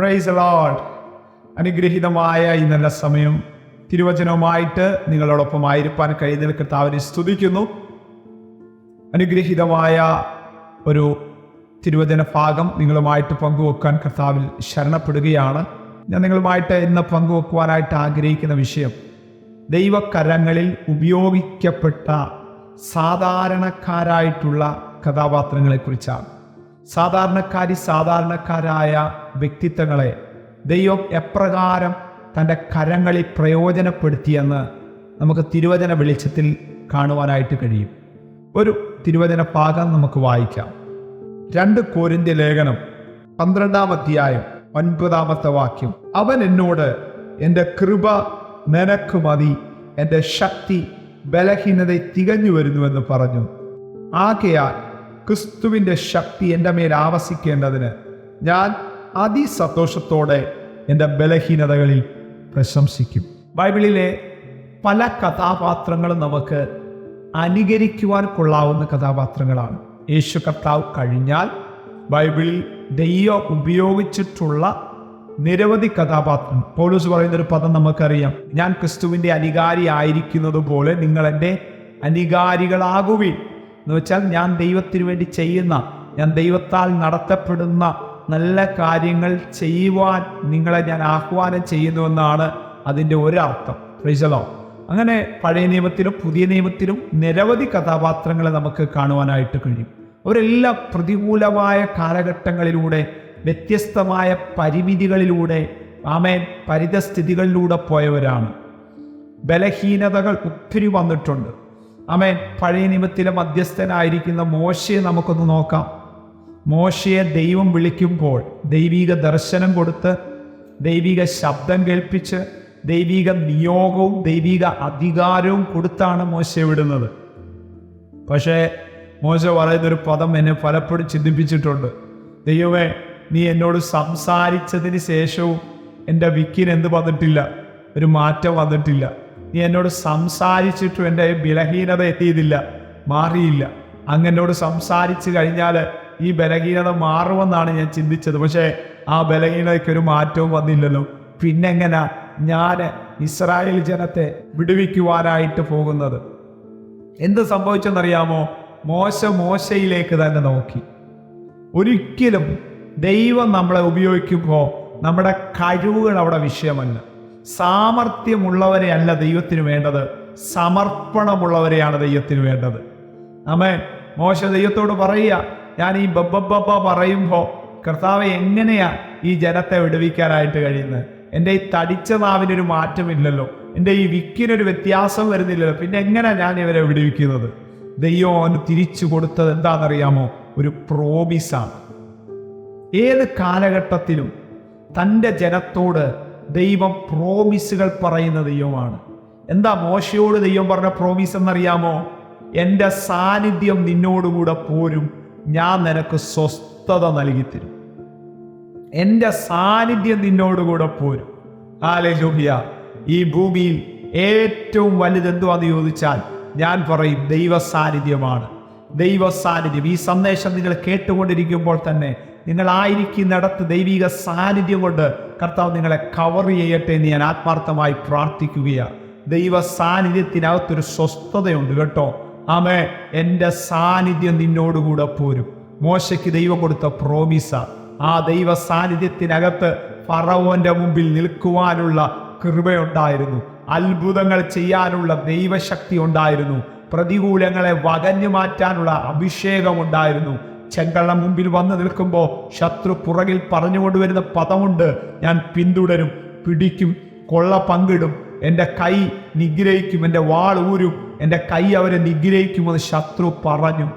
Price load അനുഗ്രഹീതമായ ഈ നല്ല സമയം തിരുവചനവുമായിട്ട് നിങ്ങളോടൊപ്പമായിരിക്കാൻ കഴിയുന്നതിൽ കർത്താവിനെ സ്തുതിക്കുന്നു. അനുഗ്രഹീതമായ ഒരു തിരുവചന ഭാഗം നിങ്ങളുമായിട്ട് പങ്കുവെക്കാൻ കർത്താവിൽ ശരണപ്പെടുകയാണ്. ഞാൻ നിങ്ങളുമായിട്ട് ഇന്ന് പങ്കുവെക്കുവാനായിട്ട് ആഗ്രഹിക്കുന്ന വിഷയം ദൈവകരങ്ങളിൽ ഉപയോഗിക്കപ്പെട്ട സാധാരണക്കാരായിട്ടുള്ള കഥാപാത്രങ്ങളെക്കുറിച്ചാണ്. സാധാരണക്കാരി സാധാരണക്കാരായ വ്യക്തിത്വങ്ങളെ ദൈവം എപ്രകാരം തന്റെ കരങ്ങളിൽ പ്രയോജനപ്പെടുത്തിയെന്ന് നമുക്ക് തിരുവചന വെളിച്ചത്തിൽ കാണുവാനായിട്ട് കഴിയും. ഒരു തിരുവചന പാകം നമുക്ക് വായിക്കാം. രണ്ട് കോരിന്ത്യ ലേഖനം പന്ത്രണ്ടാം അധ്യായം ഒൻപതാമത്തെ വാക്യം. അവൻ എന്നോട് എന്റെ കൃപ നിനക്ക് മതി എന്റെ ശക്തി ബലഹീനത തികഞ്ഞു വരുന്നുവെന്ന് പറഞ്ഞു. ആകയാൽ ക്രിസ്തുവിന്റെ ശക്തി എന്റെ മേൽ ആവസിക്കേണ്ടതിന് ഞാൻ അതിസന്തോഷത്തോടെ എന്റെ ബലഹീനതകളിൽ പ്രശംസിക്കും. ബൈബിളിലെ പല കഥാപാത്രങ്ങളും നമുക്ക് അനുകരിക്കുവാൻ കൊള്ളാവുന്ന കഥാപാത്രങ്ങളാണ്. യേശു കർത്താവ് കഴിഞ്ഞാൽ ബൈബിളിൽ ദൈവം ഉപയോഗിച്ചിട്ടുള്ള നിരവധി കഥാപാത്രം പോലീസ് പറയുന്ന ഒരു പദം നമുക്കറിയാം. ഞാൻ ക്രിസ്തുവിന്റെ അനികാരി ആയിരിക്കുന്നത് പോലെ നിങ്ങൾ എന്റെ അനുകാരികളാകുവിൻ എന്ന് വെച്ചാൽ ഞാൻ ദൈവത്തിന് വേണ്ടി ചെയ്യുന്ന ഞാൻ ദൈവത്താൽ നടത്തപ്പെടുന്ന നല്ല കാര്യങ്ങൾ ചെയ്യുവാൻ നിങ്ങളെ ഞാൻ ആഹ്വാനം ചെയ്യുന്നുവെന്നാണ് അതിന്റെ ഒരർത്ഥം. റിസലോ അങ്ങനെ പഴയ നിയമത്തിലും പുതിയ നിയമത്തിലും നിരവധി കഥാപാത്രങ്ങളെ നമുക്ക് കാണുവാനായിട്ട് കഴിയും. അവരെല്ലാം പ്രതികൂലമായ കാലഘട്ടങ്ങളിലൂടെ വ്യത്യസ്തമായ പരിമിതികളിലൂടെ ആമേൻ പരിതസ്ഥിതികളിലൂടെ പോയവരാണ്. ബലഹീനതകൾ ഒത്തിരി വന്നിട്ടുണ്ട്. ആമേൻ. പഴയ നിയമത്തിലെ മധ്യസ്ഥനായിരിക്കുന്ന മോശയെ നമുക്കൊന്ന് നോക്കാം. മോശയെ ദൈവം വിളിക്കുമ്പോൾ ദൈവിക ദർശനം കൊടുത്ത് ദൈവിക ശബ്ദം കേൾപ്പിച്ച് ദൈവിക നിയോഗവും ദൈവിക അധികാരവും കൊടുത്താണ് മോശ വിടുന്നത്. പക്ഷേ മോശ പറയുന്നൊരു പദം എന്നെ പലപ്പോഴും ചിന്തിപ്പിച്ചിട്ടുണ്ട്. ദൈവമേ നീ എന്നോട് സംസാരിച്ചതിന് ശേഷവും എന്റെ വിക്കിന് എന്ത് വന്നിട്ടില്ല? ഒരു മാറ്റം വന്നിട്ടില്ല. നീ എന്നോട് സംസാരിച്ചിട്ടും എന്റെ ബലഹീനത എത്തിയതില്ല മാറിയില്ല. അങ്ങനോട് സംസാരിച്ചു കഴിഞ്ഞാൽ ഈ ബലഹീനത മാറുമെന്നാണ് ഞാൻ ചിന്തിച്ചത്. പക്ഷേ ആ ബലഹീനതയ്ക്ക് ഒരു മാറ്റവും വന്നില്ലല്ലോ. പിന്നെങ്ങനെ ഞാൻ ഇസ്രായേൽ ജനത്തെ വിടുവിക്കുവാനായിട്ട് പോകുന്നത്? എന്ത് സംഭവിച്ചെന്നറിയാമോ? മോശ മോശയിലേക്ക് തന്നെ നോക്കി. ഒരിക്കലും ദൈവം നമ്മളെ ഉപയോഗിക്കുമ്പോൾ നമ്മുടെ കഴിവുകൾ അവിടെ വിഷയമല്ല. സാമർഥ്യമുള്ളവരെ അല്ല ദൈവത്തിന് വേണ്ടത്. സമർപ്പണമുള്ളവരെയാണ് ദൈവത്തിന് വേണ്ടത്. അമേ മോശ ദൈവത്തോട് പറയുക ഞാൻ ഈ ബബ്ബബ്ബ പറയുമ്പോൾ കർത്താവ് എങ്ങനെയാ ഈ ജനത്തെ വിടുവിക്കാനായിട്ട് കഴിയുന്നത്? എന്റെ ഈ തടിച്ച നാവിനൊരു മാറ്റമില്ലല്ലോ. എന്റെ ഈ വിക്കിനൊരു വ്യത്യാസം വരുന്നില്ലല്ലോ. പിന്നെ എങ്ങനെ ഞാൻ ഇവരെ വിടുവിക്കുന്നത്? ദൈവം അവന് തിരിച്ചു കൊടുത്തത് എന്താണെന്നറിയാമോ? ഒരു പ്രോമിസാണ് ഏത് കാലഘട്ടത്തിലും തന്റെ ജനത്തോട് ദൈവം പ്രോമിസുകൾ പറയുന്ന ദൈവമാണ്. എന്താ മോശയോട് ദൈവം പറഞ്ഞ പ്രോമിസ് എന്നറിയാമോ? എന്റെ സാന്നിധ്യം നിന്നോടുകൂടെ പോരും ഞാൻ നിനക്ക് സ്വസ്ഥത നൽകിത്തരും. എന്റെ സാന്നിധ്യം നിന്നോടുകൂടെ പോരും. ആലേ ആലലുഹിയ ഈ ഭൂമിയിൽ ഏറ്റവും വലുതെന്തുവാന്ന് ചോദിച്ചാൽ ഞാൻ പറയും ദൈവ സാന്നിധ്യമാണ് ദൈവ സാന്നിധ്യം ഈ സന്ദേശം നിങ്ങൾ കേട്ടുകൊണ്ടിരിക്കുമ്പോൾ തന്നെ നിങ്ങളായിരിക്കുന്നിടത്ത് ദൈവിക സാന്നിധ്യം കൊണ്ട് കർത്താവ് നിങ്ങളെ കവർ ചെയ്യട്ടെ എന്ന് ഞാൻ ആത്മാർത്ഥമായി പ്രാർത്ഥിക്കുകയാണ് ദൈവ സാന്നിധ്യത്തിനകത്തൊരു സ്വസ്ഥതയുണ്ട് കേട്ടോ. ആമേ എന്റെ സാന്നിധ്യം നിന്നോടുകൂടെ പോരും. മോശയ്ക്ക് ദൈവം കൊടുത്ത പ്രോമിസ ആ. ദൈവ സാന്നിധ്യത്തിനകത്ത് ഫറവോന്റെ മുമ്പിൽ നിൽക്കുവാനുള്ള കൃപയുണ്ടായിരുന്നു. അത്ഭുതങ്ങൾ ചെയ്യാനുള്ള ദൈവശക്തി ഉണ്ടായിരുന്നു. പ്രതികൂലങ്ങളെ വകഞ്ഞു മാറ്റാനുള്ള അഭിഷേകം ഉണ്ടായിരുന്നു. ചെങ്കള്ളം മുമ്പിൽ വന്നു നിൽക്കുമ്പോൾ ശത്രു പുറകിൽ പറഞ്ഞുകൊണ്ടുവരുന്ന പദമുണ്ട് ഞാൻ പിന്തുടരും പിടിക്കും കൊള്ള പങ്കിടും. എന്റെ കൈ നിഗ്രഹിക്കും എന്റെ വാൾ ഊരും എന്റെ കൈ അവരെ നിഗ്രഹിക്കുമെന്ന് ശത്രു പറഞ്ഞു.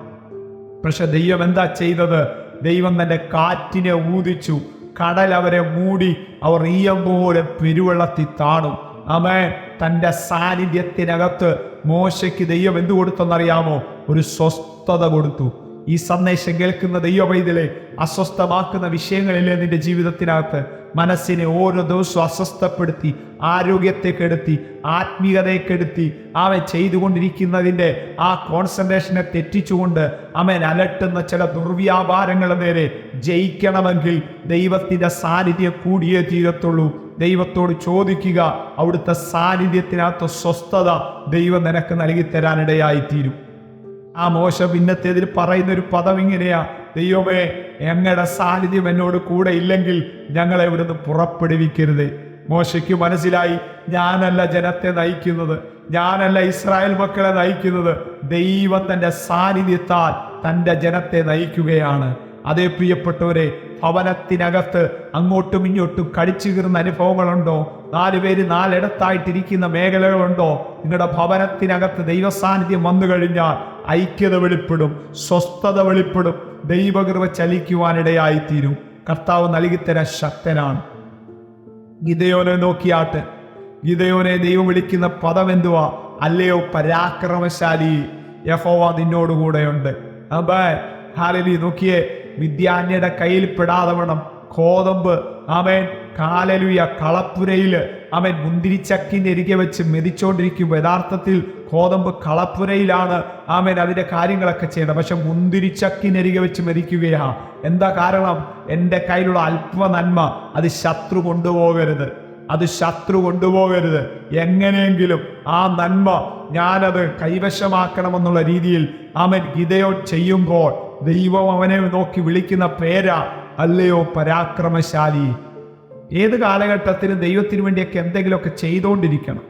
പക്ഷെ ദൈവം എന്താ ചെയ്തത്? ദൈവം തന്റെ കാറ്റിനെ ഊതിച്ചു. കടൽ അവരെ മൂടി അവർ ഈയം പോലെ പെരുവെള്ളത്തിൽ താണു. അവൻ തന്റെ സാന്നിധ്യത്തിനകത്ത് മോശയ്ക്ക് ദൈവം എന്തു കൊടുത്തെന്നറിയാമോ? ഒരു സ്വസ്ഥത കൊടുത്തു. ഈ സന്ദേശം കേൾക്കുന്ന ദൈവവൈദ്യലെ അസ്വസ്ഥമാക്കുന്ന വിഷയങ്ങളിലെ നിന്റെ ജീവിതത്തിനകത്ത് മനസ്സിനെ ഓരോ ദിവസവും അസ്വസ്ഥപ്പെടുത്തി ആരോഗ്യത്തെ കെടുത്തി ആത്മീയതയെ കെടുത്തി അവൻ ചെയ്തുകൊണ്ടിരിക്കുന്നതിന്റെ ആ കോൺസെൻട്രേഷനെ തെറ്റിച്ചുകൊണ്ട് അവൻ അലട്ടുന്ന ചില ദുർവ്യാപാരങ്ങളുടെ നേരെ ജയിക്കണമെങ്കിൽ ദൈവത്തിന്റെ സാന്നിധ്യം കൂടിയേ തീരത്തുള്ളൂ. ദൈവത്തോട് ചോദിക്കുക അവിടുത്തെ സാന്നിധ്യത്തിനകത്ത് സ്വസ്ഥത ദൈവം നിനക്ക് നൽകി തരാനിടയായിത്തീരും ആ മോശ പിന്നത്തേതിൽ പറയുന്ന ഒരു പദം ഇങ്ങനെയാ ദൈവമേ ഞങ്ങളുടെ സാന്നിധ്യം എന്നോട് കൂടെ ഇല്ലെങ്കിൽ ഞങ്ങളെ ഇവിടുന്ന് പുറപ്പെടുവിക്കരുത്. മോശയ്ക്ക് മനസ്സിലായി ഞാനല്ല ജനത്തെ നയിക്കുന്നത് ഞാനല്ല ഇസ്രായേൽ മക്കളെ നയിക്കുന്നത് ദൈവം തന്റെ സാന്നിധ്യത്താൽ തന്റെ ജനത്തെ നയിക്കുകയാണ്. അതേ പ്രിയപ്പെട്ടവരെ ഭവനത്തിനകത്ത് അങ്ങോട്ടും ഇങ്ങോട്ടും കടിച്ചു കീറുന്ന അനുഭവങ്ങളുണ്ടോ? നാല് പേര് നാലിടത്തായിട്ടിരിക്കുന്ന മേഖലകളുണ്ടോ? നിങ്ങളുടെ ഭവനത്തിനകത്ത് ദൈവസാന്നിധ്യം വന്നു കഴിഞ്ഞാൽ ഐക്യത വെളിപ്പെടും സ്വസ്ഥത വെളിപ്പെടും ദൈവകൃപ ചലിക്കുവാനിടയായിത്തീരും. കർത്താവ് നൽകിത്തരാൻ ശക്തനാണ്. ഗിതയോനെ നോക്കിയാട്ട്. ഗിതയോനെ ദൈവം വിളിക്കുന്ന പദം എന്തുവാ? അല്ലയോ പരാക്രമശാലി. യഹോവ നിന്നോടുകൂടെയുണ്ട്. അബേ ഹാലലി നോക്കിയേ വിദ്യാന്യയുടെ കയ്യിൽ പെടാതെ വേണം കോതമ്പ്. അവൻ കാലലുയ കളപ്പുരയിൽ അവൻ മുന്തിരിച്ചക്കിന്റെ എരികെ വെച്ച് മെതിച്ചോണ്ടിരിക്കുമ്പോൾ യഥാർത്ഥത്തിൽ കോതമ്പ് കളപ്പുരയിലാണ് അവൻ അതിന്റെ കാര്യങ്ങളൊക്കെ ചെയ്യണം പക്ഷെ മുന്തിരിച്ചക്കിനരികെ വെച്ച് മെതിക്കുകയാ. എന്താ കാരണം? എന്റെ കയ്യിലുള്ള അല്പ നന്മ അത് ശത്രു കൊണ്ടുപോകരുത്. അത് ശത്രു കൊണ്ടുപോകരുത്. എങ്ങനെയെങ്കിലും ആ നന്മ ഞാനത് കൈവശമാക്കണമെന്നുള്ള രീതിയിൽ അവൻ ഗിതയോൻ ചെയ്യുമ്പോൾ ദൈവം അവനെ നോക്കി വിളിക്കുന്ന പേരാ. അല്ലയോ പരാക്രമശാലി? ഏത് കാലഘട്ടത്തിലും ദൈവത്തിന് വേണ്ടിയൊക്കെ എന്തെങ്കിലുമൊക്കെ ചെയ്തുകൊണ്ടിരിക്കണം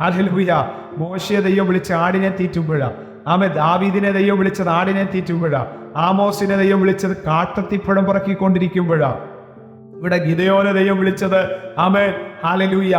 ഹല്ലേലൂയ. മോശയെ ദൈവം വിളിച്ച് ആടിനെ തീറ്റുമ്പോഴ. ആമേ ദാവീദിനെ ദൈവം വിളിച്ചത് ആടിനെ തീറ്റുമ്പോഴ. ആമോസിനെ ദൈവം വിളിച്ചത് കാട്ടത്തിപ്പഴം പറക്കിക്കൊണ്ടിരിക്കുമ്പോഴ. ഇവിടെ ഗിതയോനെ ദൈവം വിളിച്ചത് ആമേ ഹാലലൂയ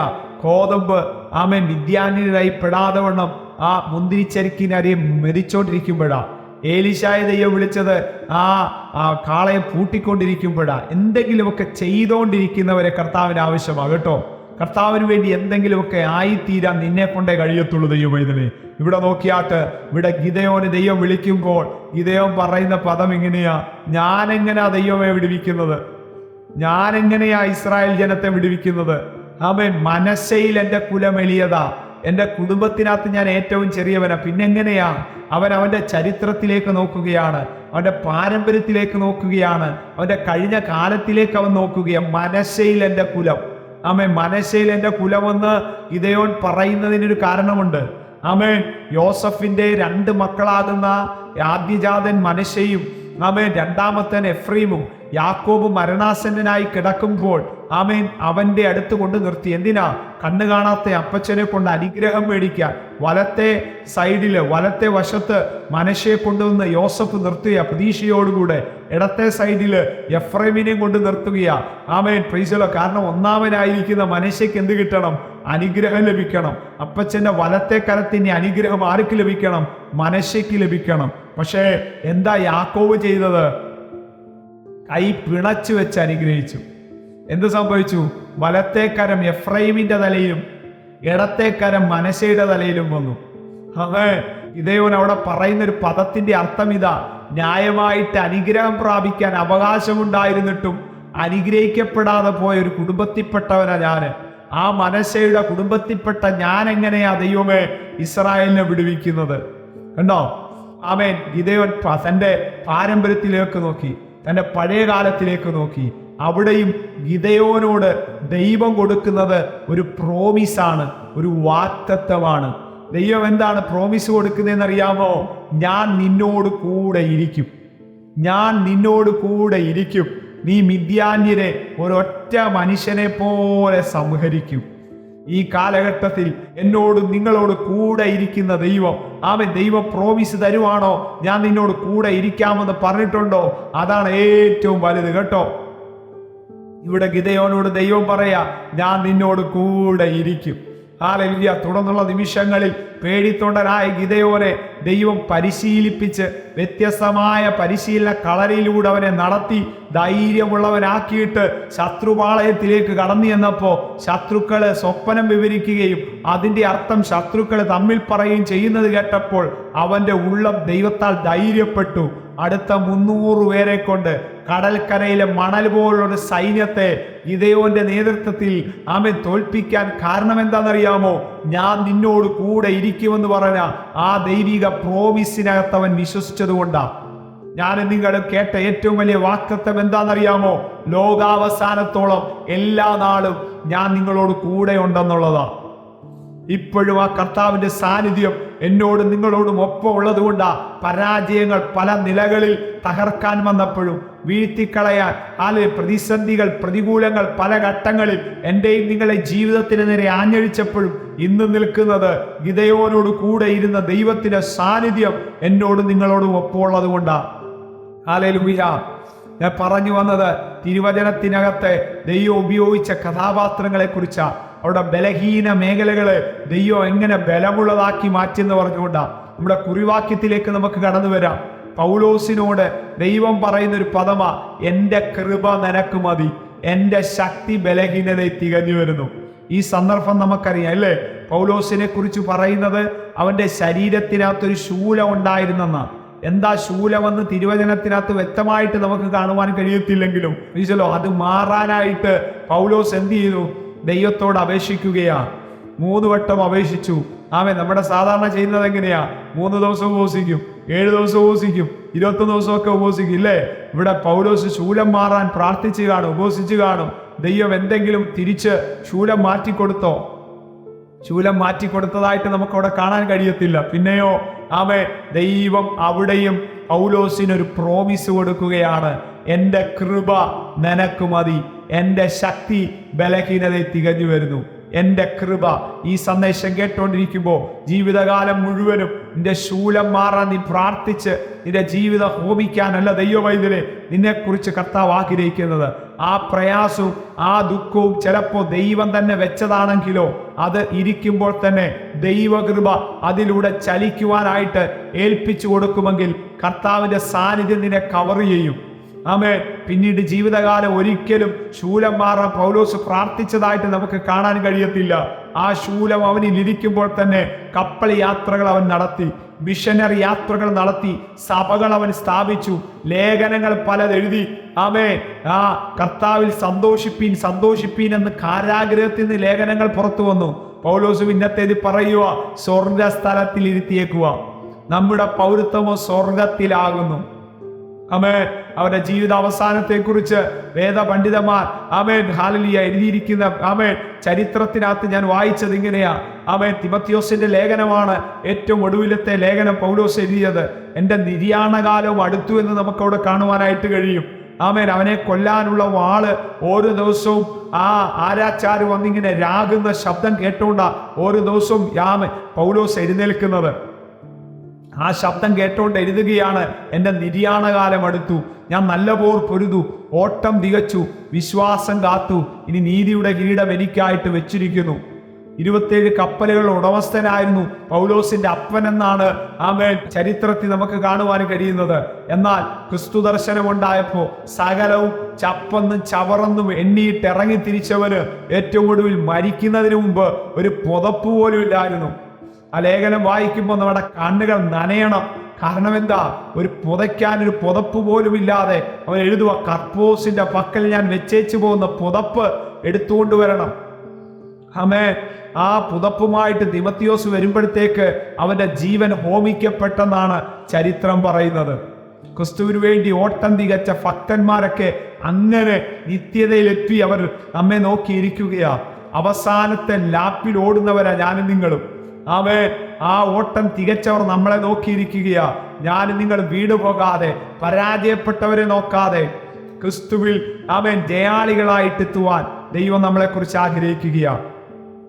കോതമ്പ് ആമേ വിദ്യാനിരായി പെടാതെ വണ്ണം ആ മുന്തിരിച്ചരിക്കിനരെ മെതിച്ചോണ്ടിരിക്കുമ്പോഴാ ഏലിശായ ദൈവം വിളിച്ചത് ആ ആ കാളയെ പൂട്ടിക്കൊണ്ടിരിക്കുമ്പോഴാ. എന്തെങ്കിലുമൊക്കെ ചെയ്തുകൊണ്ടിരിക്കുന്നവരെ കർത്താവിന് ആവശ്യമാണ് കേട്ടോ. കർത്താവിന് വേണ്ടി എന്തെങ്കിലുമൊക്കെ ആയിത്തീരാൻ നിന്നെ കൊണ്ടേ കഴിയത്തുള്ളൂ ദൈവം ഇതിനെ. ഇവിടെ നോക്കിയാട്ട് ഇവിടെ ഗിതയോന് ദൈവം വിളിക്കുമ്പോൾ ഗിതയോൻ പറയുന്ന പദം ഇങ്ങനെയാ ഞാൻ എങ്ങനെയാ ദൈവമേ വിടുവിക്കുന്നത്? ഞാൻ എങ്ങനെയാ ഇസ്രായേൽ ജനത്തെ വിടുവിക്കുന്നത്? അവൻ മനസ്സയിൽ എന്റെ കുലം എളിയതാ. എന്റെ കുടുംബത്തിനകത്ത് ഞാൻ ഏറ്റവും ചെറിയവനാ. പിന്നെങ്ങനെയാ? അവൻ അവന്റെ ചരിത്രത്തിലേക്ക് നോക്കുകയാണ്. അവന്റെ പാരമ്പര്യത്തിലേക്ക് നോക്കുകയാണ്. അവന്റെ കഴിഞ്ഞ കാലത്തിലേക്ക് അവൻ നോക്കുകയാണ് മനശയിൽ എന്റെ കുലം. ആമേ മനശയിൽ എന്റെ കുലമെന്ന് ഇതയോൻ പറയുന്നതിനൊരു കാരണമുണ്ട്. ആമേൻ. യോസഫിന്റെ രണ്ട് മക്കളാകുന്ന ആദ്യജാതൻ മനശയും ആമേൻ രണ്ടാമത്തൻ എഫ്രീമും യാക്കോബ് മരണാസന്നനായി കിടക്കുമ്പോൾ ആമേൻ. അവന്റെ അടുത്ത് കൊണ്ട് നിർത്തി. എന്തിനാ? കണ്ണു കാണാത്ത അപ്പച്ചനെ കൊണ്ട് അനുഗ്രഹം മേടിക്കാൻ. വലത്തെ സൈഡിൽ വലത്തെ വശത്ത് മനശയെ കൊണ്ടുവന്ന് യോസഫ് നിർത്തുക പ്രതീക്ഷയോടുകൂടെ ഇടത്തെ സൈഡിൽ എഫ്രൈമിനെയും കൊണ്ട് നിർത്തുകയാ. ആമേൻ. പ്രീസലോ കാരണം ഒന്നാമനായിരിക്കുന്ന മനശയ്ക്ക് എന്ത് കിട്ടണം? അനുഗ്രഹം ലഭിക്കണം. അപ്പച്ചന്റെ വലത്തെ കരത്തിന്റെ അനുഗ്രഹം ആർക്ക് ലഭിക്കണം? മനശയ്ക്ക് ലഭിക്കണം. പക്ഷേ എന്താ യാക്കോവ് ചെയ്തത്? കൈ പിണച്ചു വെച്ച് അനുഗ്രഹിച്ചു. എന്ത് സംഭവിച്ചു? വലത്തെ കരം എഫ്രൈമിന്റെ തലയിലും ഇടത്തെ കരം മനശയുടെ തലയിലും വന്നു. അതെ ഇതേവൻ അവിടെ പറയുന്ന ഒരു പദത്തിന്റെ അർത്ഥം ഇതാ. ന്യായമായിട്ട് അനുഗ്രഹം പ്രാപിക്കാൻ അവകാശമുണ്ടായിരുന്നിട്ടും അനുഗ്രഹിക്കപ്പെടാതെ പോയ ഒരു കുടുംബത്തിൽപ്പെട്ടവനാ ഞാൻ. ആ മനശയുടെ കുടുംബത്തിൽപ്പെട്ട ഞാൻ എങ്ങനെയാ ദൈവമേ ഇസ്രായേലിനെ വിടുവിക്കുന്നത്? കണ്ടോ? ആമേൻ. ഇതേവൻ തന്റെ പാരമ്പര്യത്തിലേക്ക് നോക്കി തന്റെ പഴയ കാലത്തിലേക്ക് നോക്കി. അവിടെയും ഗിതയോനോട് ദൈവം കൊടുക്കുന്നത് ഒരു പ്രോമിസാണ് ഒരു വാക്തത്വമാണ്. ദൈവം എന്താണ് പ്രോമിസ് കൊടുക്കുന്നതെന്ന് അറിയാമോ ഞാൻ നിന്നോട് കൂടെ ഇരിക്കും. ഞാൻ നിന്നോട് കൂടെ ഇരിക്കും. നീ മിഥ്യാന്യരെ ഒരൊറ്റ മനുഷ്യനെ പോലെ സംഹരിക്കും. ഈ കാലഘട്ടത്തിൽ എന്നോട് നിങ്ങളോട് കൂടെ ഇരിക്കുന്ന ദൈവം ആമൻ ദൈവം പ്രോമിസ് തരുവാണോ? ഞാൻ നിന്നോട് കൂടെ ഇരിക്കാമെന്ന് പറഞ്ഞിട്ടുണ്ടോ? അതാണ് ഏറ്റവും വലുത് കേട്ടോ. ഇവിടെ ഗിതയോനോട് ദൈവം പറയാ ഞാൻ നിന്നോട് കൂടെ ഇരിക്കും. ഹാലലിയ. തുടർന്നുള്ള നിമിഷങ്ങളിൽ പേടിത്തൊണ്ടനായ ഗിതയോനെ ദൈവം പരിശീലിപ്പിച്ച് വ്യത്യസ്തമായ പരിശീലന കളറിലൂടെ അവനെ നടത്തി ധൈര്യമുള്ളവനാക്കിയിട്ട് ശത്രുപാളയത്തിലേക്ക് കടന്നു ചെന്നപ്പോ ശത്രുക്കൾ സ്വപ്നം വിവരിക്കുകയും അതിന്റെ അർത്ഥം ശത്രുക്കൾ തമ്മിൽ പറയുകയും ചെയ്യുന്നത് കേട്ടപ്പോൾ അവന്റെ ഉള്ളം ദൈവത്താൽ ധൈര്യപ്പെട്ടു. അടുത്ത മുന്നൂറ് പേരെ കൊണ്ട് കടൽക്കരയിലെ മണൽ പോലുള്ള സൈന്യത്തെ ഇതയോന്റെ നേതൃത്വത്തിൽ ആമെ തോൽപ്പിക്കാൻ കാരണം എന്താണെന്നറിയാമോ ഞാൻ നിന്നോട് കൂടെ ഇരിക്കുമെന്ന് പറഞ്ഞ ആ ദൈവിക പ്രോമിസിനകത്ത് അവൻ വിശ്വസിച്ചതുകൊണ്ടാ. ഞാൻ നിങ്ങൾ കേട്ട ഏറ്റവും വലിയ വാക്തത്വം എന്താണെന്നറിയാമോ? ലോകാവസാനത്തോളം എല്ലാ നാളും ഞാൻ നിങ്ങളോട് കൂടെ ഉണ്ടെന്നുള്ളതാ ഇപ്പോഴും ആ കർത്താവിന്റെ സാന്നിധ്യം എന്നോടും നിങ്ങളോടും ഒപ്പം ഉള്ളതുകൊണ്ടാ പരാജയങ്ങൾ പല നിലകളിൽ തകർക്കാൻ വന്നപ്പോഴും വീഴ്ത്തിക്കളയാൻ അല്ലെ പ്രതിസന്ധികൾ പ്രതികൂലങ്ങൾ പല ഘട്ടങ്ങളിൽ എന്റെയും നിങ്ങളെ ജീവിതത്തിന് നേരെ ആഞ്ഞഴിച്ചപ്പോഴും ഇന്ന് നിൽക്കുന്നത് ഗിതയോനോട് കൂടെ ഇരുന്ന ദൈവത്തിന്റെ സാന്നിധ്യം എന്നോടും നിങ്ങളോടും ഒപ്പമുള്ളത് കൊണ്ടാ. ഹാലലുയ ഞാൻ പറഞ്ഞു വന്നത് തിരുവചനത്തിനകത്തെ ദൈവം ഉപയോഗിച്ച കഥാപാത്രങ്ങളെ കുറിച്ച അവിടെ ബലഹീന മേഖലകളെ ദൈവം എങ്ങനെ ബലമുള്ളതാക്കി മാറ്റിയെന്ന് പറഞ്ഞുകൊണ്ടാണ് നമ്മുടെ കുറിവാക്യത്തിലേക്ക് നമുക്ക് കടന്നു വരാം. പൗലോസിനോട് ദൈവം പറയുന്ന ഒരു പദമാ എന്റെ കൃപ നിനക്ക് മതി. എന്റെ ശക്തി ബലഹീനതയെ തികഞ്ഞു വരുന്നു. ഈ സന്ദർഭം നമുക്കറിയാം അല്ലേ? പൗലോസിനെ കുറിച്ച് പറയുന്നത് അവന്റെ ശരീരത്തിനകത്തൊരു ശൂലം ഉണ്ടായിരുന്നെന്നാ. എന്താ ശൂലമെന്ന് തിരുവചനത്തിനകത്ത് വ്യക്തമായിട്ട് നമുക്ക് കാണുവാൻ കഴിയത്തില്ലെങ്കിലും വിശലോ അത് മാറാനായിട്ട് പൗലോസ് എന്ത് ചെയ്തു? ദൈവത്തോട് അപേക്ഷിക്കുകയാ. മൂന്ന് വട്ടം അപേക്ഷിച്ചു. ആമേ നമ്മുടെ സാധാരണ ചെയ്യുന്നത് എങ്ങനെയാ? മൂന്ന് ദിവസം ഉപവസിക്കും ഏഴ് ദിവസം ഉപവസിക്കും ഇരുപത്തൊന്ന് ദിവസമൊക്കെ ഉപവസിക്കും ഇല്ലേ? ഇവിടെ പൗലോസ് ശൂലം മാറാൻ പ്രാർത്ഥിച്ചു കാണും ഉപവസിച്ചു കാണും. ദൈവം എന്തെങ്കിലും തിരിച്ച് ശൂലം മാറ്റിക്കൊടുത്തോ? ശൂലം മാറ്റിക്കൊടുത്തതായിട്ട് നമുക്ക് അവിടെ കാണാൻ കഴിയത്തില്ല. പിന്നെയോ ആമേ ദൈവം അവിടെയും പൗലോസിനൊരു പ്രോമിസ് കൊടുക്കുകയാണ്. എന്റെ കൃപ നിനക്ക് മതി. എന്റെ ശക്തി ബലഹീനതയെ തികഞ്ഞു വരുന്നു. എന്റെ കൃപ ഈ സന്ദേശം കേട്ടുകൊണ്ടിരിക്കുമ്പോൾ ജീവിതകാലം മുഴുവനും നിന്റെ ശൂലം മാറാൻ നീ പ്രാർത്ഥിച്ച് നിന്റെ ജീവിതം ഹോമിക്കാനല്ല നിന്നെ നിന്നെക്കുറിച്ച് കർത്താവ് ആഗ്രഹിക്കുന്നത്. ആ പ്രയാസവും ആ ദുഃഖവും ചിലപ്പോൾ ദൈവം തന്നെ വെച്ചതാണെങ്കിലോ അത് ഇരിക്കുമ്പോൾ തന്നെ ദൈവകൃപ അതിലൂടെ ചലിക്കുവാനായിട്ട് ഏൽപ്പിച്ചു കൊടുക്കുമെങ്കിൽ കർത്താവിന്റെ സാന്നിധ്യം നിന്നെ കവർ ചെയ്യും. ആമേ പിന്നീട് ജീവിതകാലം ഒരിക്കലും ശൂലം മാറാൻ പൗലോസ് പ്രാർത്ഥിച്ചതായിട്ട് നമുക്ക് കാണാൻ കഴിയത്തില്ല. ആ ശൂലം അവനിൽ ഇരിക്കുമ്പോൾ തന്നെ കപ്പൽ യാത്രകൾ അവൻ നടത്തി മിഷനറി യാത്രകൾ നടത്തി സഭകൾ അവൻ സ്ഥാപിച്ചു ലേഖനങ്ങൾ പലതെഴുതി ആമേ ആ കർത്താവിൽ സന്തോഷിപ്പീൻ സന്തോഷിപ്പീൻ എന്ന് കാരാഗ്രഹത്തിൽ നിന്ന് ലേഖനങ്ങൾ പുറത്തു വന്നു. പൗലോസ് ഇന്നത്തേത് പറയുക സ്വർഗ സ്ഥലത്തിൽ ഇരുത്തിയേക്കുക നമ്മുടെ പൗരത്വമോ സ്വർഗത്തിലാകുന്നു അമേൻ അവരുടെ ജീവിത അവസാനത്തെ കുറിച്ച് വേദ പണ്ഡിതന്മാർ അമേൻ ഹാലലിയ എഴുതിയിരിക്കുന്ന അമേൻ ചരിത്രത്തിനകത്ത് ഞാൻ വായിച്ചത് ഇങ്ങനെയാ. അമേൻ തിമത്യോസിന്റെ ലേഖനമാണ് ഏറ്റവും ഒടുവിലത്തെ ലേഖനം പൗലോസ് എഴുതിയത്. എന്റെ നിര്യാണകാലവും അടുത്തു എന്ന് നമുക്കവിടെ കാണുവാനായിട്ട് കഴിയും. ആമേൻ അവനെ കൊല്ലാനുള്ള വാൾ ഓരോ ദിവസവും ആ ആരാച്ചാര് വന്നിങ്ങനെ രാകുന്ന ശബ്ദം കേട്ടോണ്ട ഓരോ ദിവസവും യാമ പൗലോസ് എഴുന്നേൽക്കുന്നത്. ആ ശബ്ദം കേട്ടോണ്ട് എഴുതുകയാണ് എന്റെ നിര്യാണകാലം അടുത്തു. ഞാൻ നല്ല പോർ പൊരുതു. ഓട്ടം തികച്ചു. വിശ്വാസം കാത്തു. ഇനി നീതിയുടെ കിരീടം എനിക്കായിട്ട് വെച്ചിരിക്കുന്നു. ഇരുപത്തേഴ് കപ്പലുകളുടെ ഉടമസ്ഥനായിരുന്നു പൗലോസിന്റെ അപ്പൻ എന്നാണ് ആമേൻ ചരിത്രത്തിൽ നമുക്ക് കാണുവാൻ കഴിയുന്നത്. എന്നാൽ ക്രിസ്തു ദർശനം ഉണ്ടായപ്പോ സകലവും ചപ്പന്നും ചവറന്നും എണ്ണിയിട്ട് ഇറങ്ങി തിരിച്ചവന് ഏറ്റവും ഒടുവിൽ മരിക്കുന്നതിന് മുമ്പ് ഒരു പുതപ്പ് പോലും ഇല്ലായിരുന്നു. ആ ലേഖനം വായിക്കുമ്പോൾ നമ്മുടെ കണ്ണുകൾ നനയണം. കാരണം എന്താ ഒരു പുതയ്ക്കാൻ ഒരു പുതപ്പ് പോലും ഇല്ലാതെ അവൻ എഴുതുക കർപ്പൂസിന്റെ പക്കൽ ഞാൻ വെച്ചേച്ചു പോകുന്ന പുതപ്പ് എടുത്തുകൊണ്ട് വരണം. അമേ ആ പുതപ്പുമായിട്ട് ദിമത്തിയോസ് വരുമ്പോഴത്തേക്ക് അവന്റെ ജീവൻ ഹോമിക്കപ്പെട്ടെന്നാണ് ചരിത്രം പറയുന്നത്. ക്രിസ്തുവിന് വേണ്ടി ഓട്ടം തികച്ച ഭക്തന്മാരൊക്കെ അങ്ങനെ നിത്യതയിലെത്തി അവർ നമ്മെ നോക്കിയിരിക്കുകയാ. അവസാനത്തെ ലാപ്പിൽ ഓടുന്നവരാ ഞാനും നിങ്ങളും. അവൻ ആ ഓട്ടം തികച്ചവർ നമ്മളെ നോക്കിയിരിക്കുകയാ. ഞാൻ നിങ്ങൾ വീട് പോകാതെ പരാജയപ്പെട്ടവരെ നോക്കാതെ ക്രിസ്തുവിൽ അവൻ ജയാളികളായിട്ട് എത്തുവാൻ ദൈവം നമ്മളെ കുറിച്ച് ആഗ്രഹിക്കുകയാ.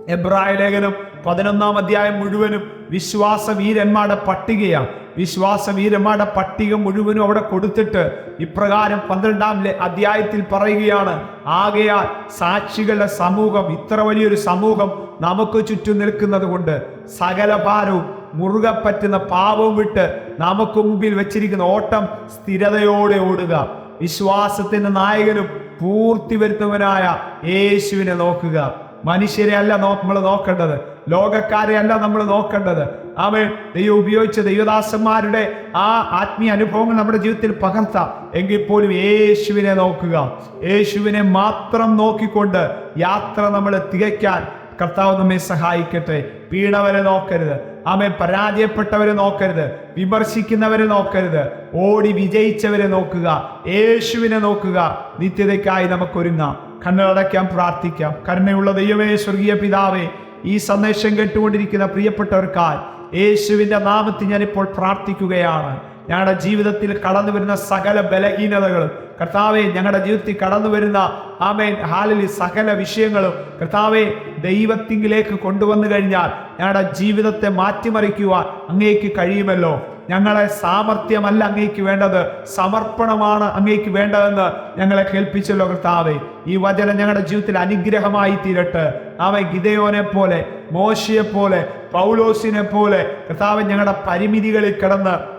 എബ്രായ ലേഖനം പതിനൊന്നാം അധ്യായം മുഴുവനും വിശ്വാസ വീരന്മാരുടെ പട്ടികയാണ് വിശ്വാസ വീരന്മാരുടെ പട്ടിക മുഴുവനും അവിടെ കൊടുത്തിട്ട് ഇപ്രകാരം പന്ത്രണ്ടാം അധ്യായത്തിൽ പറയുകയാണ് ആകയാൽ സാക്ഷികളുടെ സമൂഹം ഇത്ര വലിയൊരു സമൂഹം നമുക്ക് ചുറ്റും നിൽക്കുന്നത് കൊണ്ട് സകല ഭാരവും മുറുകെ പറ്റുന്ന പാപവും വിട്ട് നമുക്ക് മുമ്പിൽ വെച്ചിരിക്കുന്ന ഓട്ടം സ്ഥിരതയോടെ ഓടുക. വിശ്വാസത്തിന്റെ നായകനും പൂർത്തി വരുത്തുവനായ യേശുവിനെ നോക്കുക. മനുഷ്യരെ അല്ല നമ്മൾ നോക്കേണ്ടത്. ലോകക്കാരെ അല്ല നമ്മൾ നോക്കേണ്ടത്. അവൻ ദൈവം ഉപയോഗിച്ച ദൈവദാസന്മാരുടെ ആ ആത്മീയ അനുഭവങ്ങൾ നമ്മുടെ ജീവിതത്തിൽ പകർത്താം. എങ്കിൽ പോലും യേശുവിനെ നോക്കുക. യേശുവിനെ മാത്രം നോക്കിക്കൊണ്ട് യാത്ര നമ്മൾ തികയ്ക്കാൻ കർത്താവ് നമ്മെ സഹായിക്കട്ടെ. വീണവരെ നോക്കരുത്. ആമേ പരാജയപ്പെട്ടവരെ നോക്കരുത്. വിമർശിക്കുന്നവരെ നോക്കരുത്. ഓടി വിജയിച്ചവരെ നോക്കുക. യേശുവിനെ നോക്കുക. നിത്യതയ്ക്കായി നമുക്കൊരുങ്ങാം. കണ്ണടയ്ക്കാം പ്രാർത്ഥിക്കാം. കരുണയുള്ള ദൈവമേ സ്വർഗീയ പിതാവേ ഈ സന്ദേശം കേട്ടുകൊണ്ടിരിക്കുന്ന പ്രിയപ്പെട്ടവർക്കായി യേശുവിന്റെ നാമത്തിൽ ഞാനിപ്പോൾ പ്രാർത്ഥിക്കുകയാണ്. ഞങ്ങളുടെ ജീവിതത്തിൽ കടന്നു വരുന്ന സകല ബലഹീനതകളും കർത്താവെ ഞങ്ങളുടെ ജീവിതത്തിൽ കടന്നു വരുന്ന ആമേൻ ഹാലിൽ സകല വിഷയങ്ങളും കർത്താവെ ദൈവത്തിങ്കിലേക്ക് കൊണ്ടുവന്നു കഴിഞ്ഞാൽ ഞങ്ങളുടെ ജീവിതത്തെ മാറ്റിമറിക്കുവാൻ അങ്ങേക്ക് കഴിയുമല്ലോ. ഞങ്ങളെ സാമർഥ്യമല്ല അങ്ങേക്ക് വേണ്ടത് സമർപ്പണമാണ് അങ്ങേക്ക് വേണ്ടതെന്ന് ഞങ്ങളെ കേൾപ്പിച്ചല്ലോ കർത്താവെ. ഈ വചനം ഞങ്ങളുടെ ജീവിതത്തിൽ അനുഗ്രഹമായി തീരട്ടെ. അവൻ ഗിതയോനെ പോലെ മോശയെ പോലെ പൗലോസിനെ പോലെ കർത്താവ് ഞങ്ങളുടെ പരിമിതികളിൽ കിടന്ന്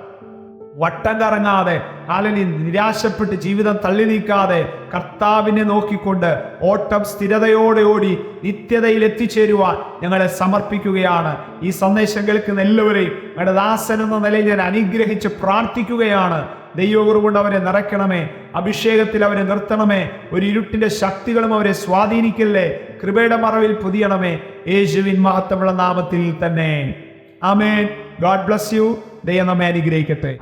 വട്ടം കറങ്ങാതെ അല്ലെങ്കിൽ നിരാശപ്പെട്ട് ജീവിതം തള്ളി നീക്കാതെ കർത്താവിനെ നോക്കിക്കൊണ്ട് ഓട്ടം സ്ഥിരതയോടെ ഓടി നിത്യതയിൽ എത്തിച്ചേരുവാൻ ഞങ്ങളെ സമർപ്പിക്കുകയാണ്. ഈ സന്ദേശം കേൾക്കുന്ന എല്ലാവരെയും ഞങ്ങളുടെ ദാസൻ എന്ന നിലയിൽ ഞാൻ അനുഗ്രഹിച്ച് പ്രാർത്ഥിക്കുകയാണ്. ദൈവകുറുകൊണ്ട് അവരെ നിറയ്ക്കണമേ. അഭിഷേകത്തിൽ അവരെ നിർത്തണമേ. ഒരു ഇരുട്ടിന്റെ ശക്തികളും അവരെ സ്വാധീനിക്കല്ലേ. കൃപയുടെ മറവിൽ പുതിയണമേ. യേശുവിൻ മഹത്വമുള്ള നാമത്തിൽ തന്നെ. ആമേൻ. God bless you. ദൈവം നമ്മെ അനുഗ്രഹിക്കട്ടെ.